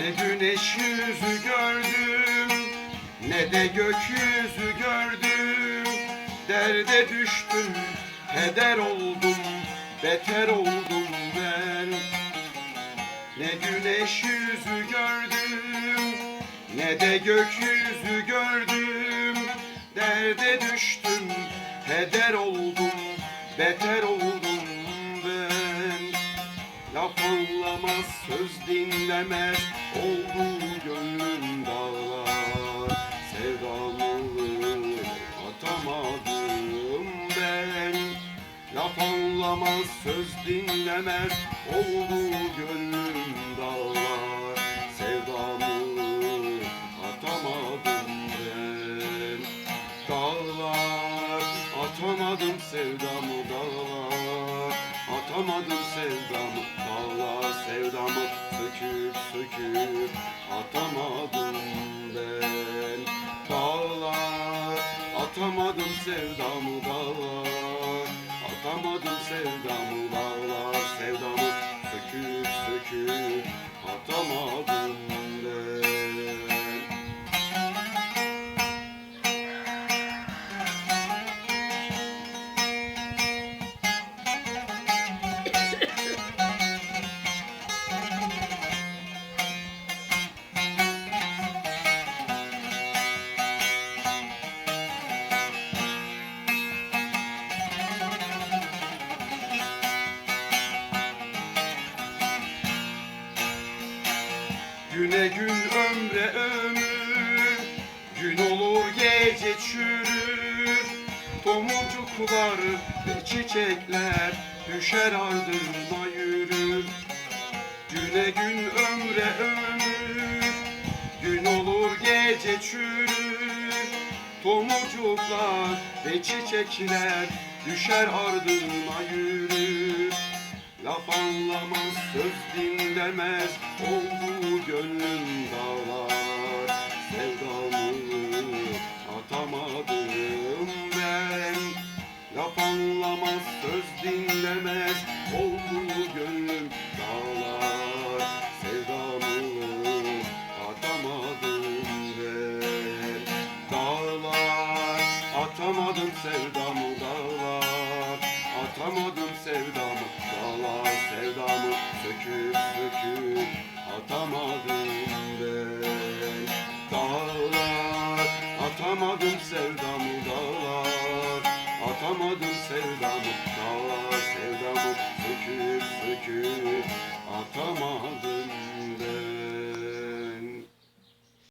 Ne güneş yüzü gördüm Ne de gökyüzü gördüm. Derde düştüm Heder oldum Beter oldum ben. Ne güneş yüzü gördüm Ne de gökyüzü gördüm. Derde düştüm Heder oldum Beter oldum ben. Laf anlamaz, söz dinlemez Oldu gönlüm dağlar. Sevdamı atamadım ben. Laf anlamaz, söz dinlemez Oldu gönlüm dağlar. Sevdamı atamadım ben. Dağlar atamadım sevdamı Atamadım sevdamı dağlar sevdamı söküp söküp atamadım ben. Dağlar atamadım sevdamı dağlar Atamadım sevdamı Güne gün ömre ömür Gün olur gece çürür. Tomurcuklar ve çiçekler Düşer ardına yürür. Güne gün ömre ömür Gün olur gece çürür. Tomurcuklar ve çiçekler Düşer ardına yürür. Laf anlamaz, söz dinlemez Oldu gönlüm dağlar Sevdamı atamadım ben. Laf anlamaz, söz dinlemez Oldu gönlüm dağlar Sevdamı atamadım ben. Dağlar atamadım sevdamı dağlar Atamadım sevdamı. Dağlar sevdamı söküp söküp atamadım ben Dağlar. Atamadım sevdamı dağlar. Atamadım